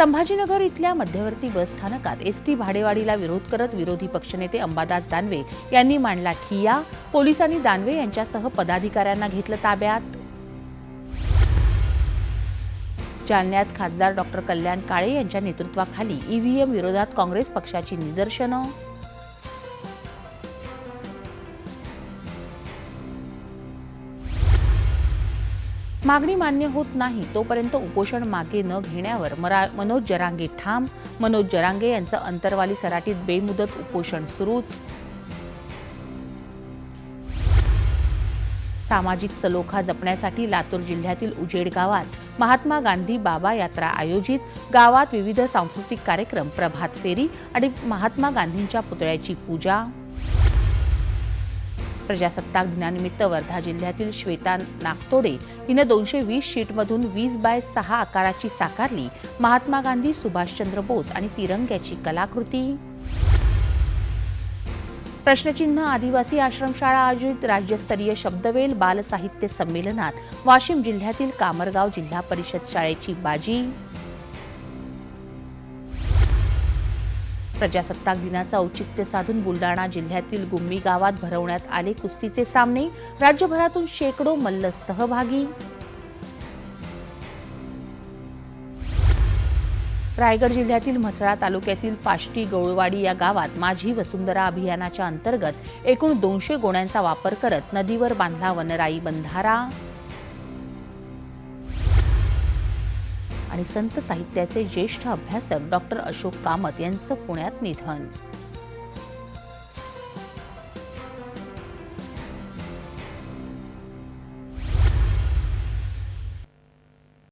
संभाजीनगर इथल्या मध्यवर्ती बस स्थानकात एस टी भाडेवाढीला विरोध करत विरोधी पक्षनेते अंबादास दानवे यांनी मांडला ठिया. पोलिसांनी दानवे यांच्यासह पदाधिकाऱ्यांना घेतलं ताब्यात. जालन्यात खासदार डॉक्टर कल्याण काळे यांच्या नेतृत्वाखाली ईव्हीएम विरोधात काँग्रेस पक्षाची निदर्शनं. मागणी मान्य होत नाही तोपर्यंत उपोषण मागे न घेण्यावर मरा मनोज जरांगे ठाम. मनोज जरांगे यांचं अंतरवाली सराटीत बेमुदत उपोषण सुरूच. सामाजिक सलोखा जपण्यासाठी लातूर जिल्ह्यातील उजेड गावात महात्मा गांधी बाबा यात्रा आयोजित. गावात विविध सांस्कृतिक कार्यक्रम प्रभात फेरी आणि महात्मा गांधींच्या पुतळ्याची पूजा. प्रजासत्ताक दिनानिमित्त वर्धा जिल्ह्यातील श्वेता नागतोडे हिनं दोनशे वीस शीटमधून वीस बाय सहा आकाराची साकारली महात्मा गांधी सुभाषचंद्र बोस आणि तिरंग्याची कलाकृती. प्रश्नचिन्ह आदिवासी आश्रमशाळा आयोजित राज्यस्तरीय शब्दवेल बालसाहित्य संमेलनात वाशिम जिल्ह्यातील कामरगाव जिल्हा परिषद शाळेची बाजी. प्रजासत्ताक दिनाचं औचित्य साधून बुलडाणा जिल्ह्यातील गुम्मी गावात भरवण्यात आले कुस्तीचे सामने. राज्यभरातून शेकडो मल्ल सहभागी. रायगड जिल्ह्यातील म्हसळा तालुक्यातील पाष्टी गौळवाडी या गावात माझी वसुंधरा अभियानाच्या अंतर्गत एकूण दोनशे गोण्यांचा वापर करत नदीवर बांधला वनराई बंधारा. आणि संत साहित्याचे ज्येष्ठ अभ्यासक डॉक्टर अशोक कामत यांचं पुण्यात निधन.